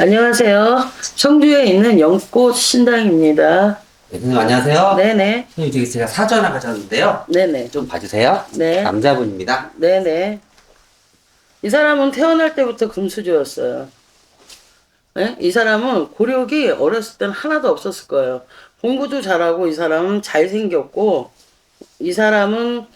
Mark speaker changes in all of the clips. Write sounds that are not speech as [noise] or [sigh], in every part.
Speaker 1: 안녕하세요. 청주에 있는 영꽃 신당입니다.
Speaker 2: 네, 선생님 안녕하세요.
Speaker 1: 네네.
Speaker 2: 선생님 저기 제가 사주 하나 가져왔는데요.
Speaker 1: 네네.
Speaker 2: 좀 봐주세요.
Speaker 1: 네.
Speaker 2: 남자분입니다.
Speaker 1: 네네. 이 사람은 태어날 때부터 금수저였어요. 네? 이 사람은 고력이 어렸을 땐 하나도 없었을 거예요. 공부도 잘하고 이 사람은 잘생겼고 이 사람은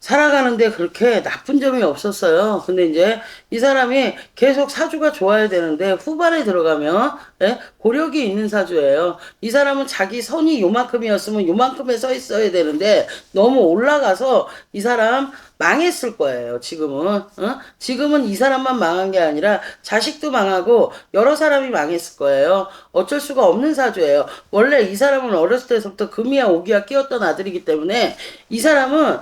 Speaker 1: 살아가는데 그렇게 나쁜 점이 없었어요. 근데 이제 이 사람이 계속 사주가 좋아야 되는데 후반에 들어가면 예? 고력이 있는 사주예요. 이 사람은 자기 선이 요만큼이었으면 요만큼에 서 있어야 되는데 너무 올라가서 이 사람 망했을 거예요. 지금은 어? 지금은 이 사람만 망한 게 아니라 자식도 망하고 여러 사람이 망했을 거예요. 어쩔 수가 없는 사주예요. 원래 이 사람은 어렸을 때부터 금이야 오기야 끼었던 아들이기 때문에 이 사람은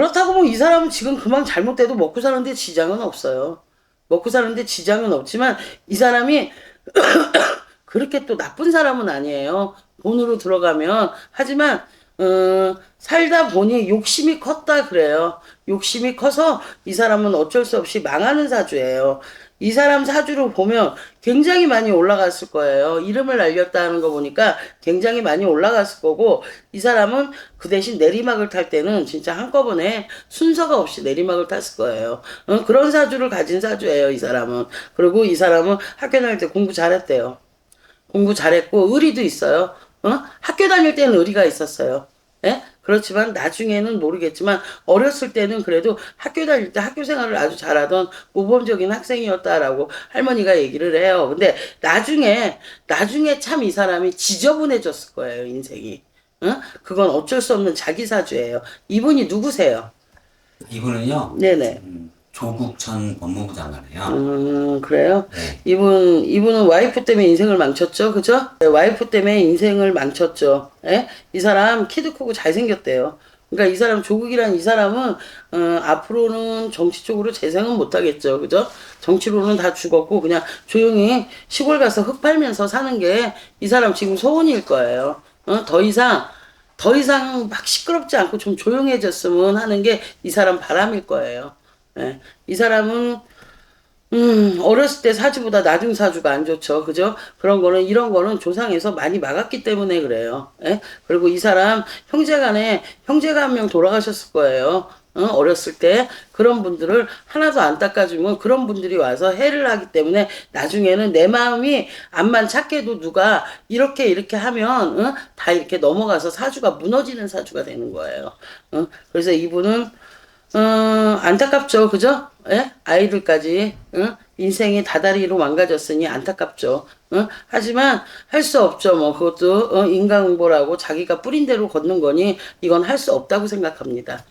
Speaker 1: 그렇다고 뭐 이 사람은 지금 그만 잘못돼도 먹고 사는데 지장은 없어요. 먹고 사는데 지장은 없지만 이 사람이 [coughs] 그렇게 또 나쁜 사람은 아니에요. 돈으로 들어가면 하지만 어, 살다 보니 욕심이 컸다 그래요. 욕심이 커서 이 사람은 어쩔 수 없이 망하는 사주예요. 이 사람 사주로 보면 굉장히 많이 올라갔을 거예요. 이름을 날렸다 하는 거 보니까 굉장히 많이 올라갔을 거고 이 사람은 그 대신 내리막을 탈 때는 진짜 한꺼번에 순서가 없이 내리막을 탔을 거예요. 어, 그런 사주를 가진 사주예요. 이 사람은. 그리고 이 사람은 학교 다닐 때 공부 잘했대요. 공부 잘했고 의리도 있어요. 어? 학교 다닐 때는 의리가 있었어요. 예? 그렇지만 나중에는 모르겠지만 어렸을 때는 그래도 학교 다닐 때 학교 생활을 아주 잘하던 모범적인 학생이었다라고 할머니가 얘기를 해요. 근데 나중에 나중에 참 이 사람이 지저분해졌을 거예요, 인생이. 어? 그건 어쩔 수 없는 자기 사주예요. 이분이 누구세요?
Speaker 2: 이분은요.
Speaker 1: 네네.
Speaker 2: 음, 조국 전 법무부 장관이에요.
Speaker 1: 음, 그래요?
Speaker 2: 네.
Speaker 1: 이분, 이분은 와이프 때문에 인생을 망쳤죠? 그죠? 네, 와이프 때문에 인생을 망쳤죠. 예? 이 사람 키도 크고 잘생겼대요. 그러니까 이 사람, 조국이란 이 사람은, 어, 앞으로는 정치 쪽으로 재생은 못하겠죠. 그죠? 정치로는 다 죽었고, 그냥 조용히 시골 가서 흙 팔면서 사는 게 이 사람 지금 소원일 거예요. 어? 더 이상, 더 이상 막 시끄럽지 않고 좀 조용해졌으면 하는 게 이 사람 바람일 거예요. 예. 이 사람은 음, 어렸을 때 사주보다 나중 사주가 안 좋죠. 그죠? 그런 거는, 이런 거는 조상에서 많이 막았기 때문에 그래요. 예? 그리고 이 사람 형제 간에, 형제가 한 명 돌아가셨을 거예요. 어? 어렸을 때. 그런 분들을 하나도 안 닦아주면 그런 분들이 와서 해를 하기 때문에 나중에는 내 마음이 암만 착해도 누가 이렇게 이렇게 하면, 어? 다 이렇게 넘어가서 사주가 무너지는 사주가 되는 거예요. 어? 그래서 이분은 어, 안타깝죠. 그죠? 예? 아이들까지, 응? 인생이 다다리로 망가졌으니 안타깝죠. 응? 하지만 할 수 없죠. 뭐, 그것도, 어, 인간응보라고 자기가 뿌린 대로 걷는 거니 이건 할 수 없다고 생각합니다.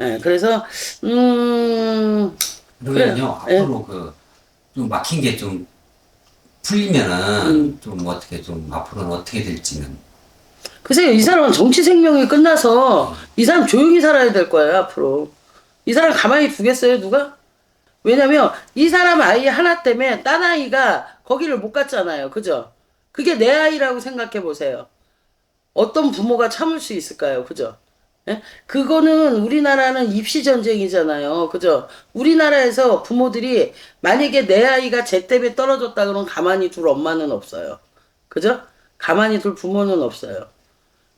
Speaker 1: 예, 그래서, 음,
Speaker 2: 그러면요.
Speaker 1: 그래.
Speaker 2: 앞으로 그, 좀 막힌 게 좀 풀리면은
Speaker 1: 음.
Speaker 2: 좀 어떻게 좀 앞으로는 어떻게 될지는.
Speaker 1: 글쎄요, 이 사람은 정치 생명이 끝나서 이 사람 조용히 살아야 될 거예요, 앞으로. 이 사람 가만히 두겠어요, 누가? 왜냐면 이 사람 아이 하나 때문에 딴 아이가 거기를 못 갔잖아요. 그죠? 그게 내 아이라고 생각해 보세요. 어떤 부모가 참을 수 있을까요? 그죠? 예? 그거는 우리나라는 입시 전쟁이잖아요. 그죠? 우리나라에서 부모들이 만약에 내 아이가 쟤 때문에 떨어졌다 그러면 가만히 둘 엄마는 없어요. 그죠? 가만히 둘 부모는 없어요.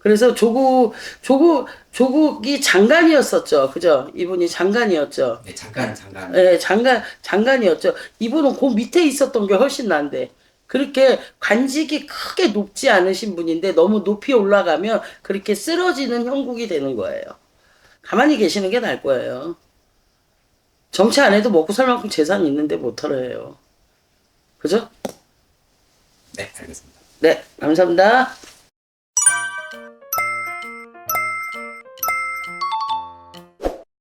Speaker 1: 그래서 조국, 조국, 조국이 장관이었었죠. 그죠? 이분이 장관이었죠.
Speaker 2: 네, 잠깐, 잠깐.
Speaker 1: 예, 장관, 장관이었죠. 이분은 그 밑에 있었던 게 훨씬 난데. 그렇게 관직이 크게 높지 않으신 분인데 너무 높이 올라가면 그렇게 쓰러지는 형국이 되는 거예요. 가만히 계시는 게 나을 거예요. 정치 안 해도 먹고 살 만큼 재산이 있는데 못 털어요. 그죠?
Speaker 2: 네, 알겠습니다.
Speaker 1: 네, 감사합니다.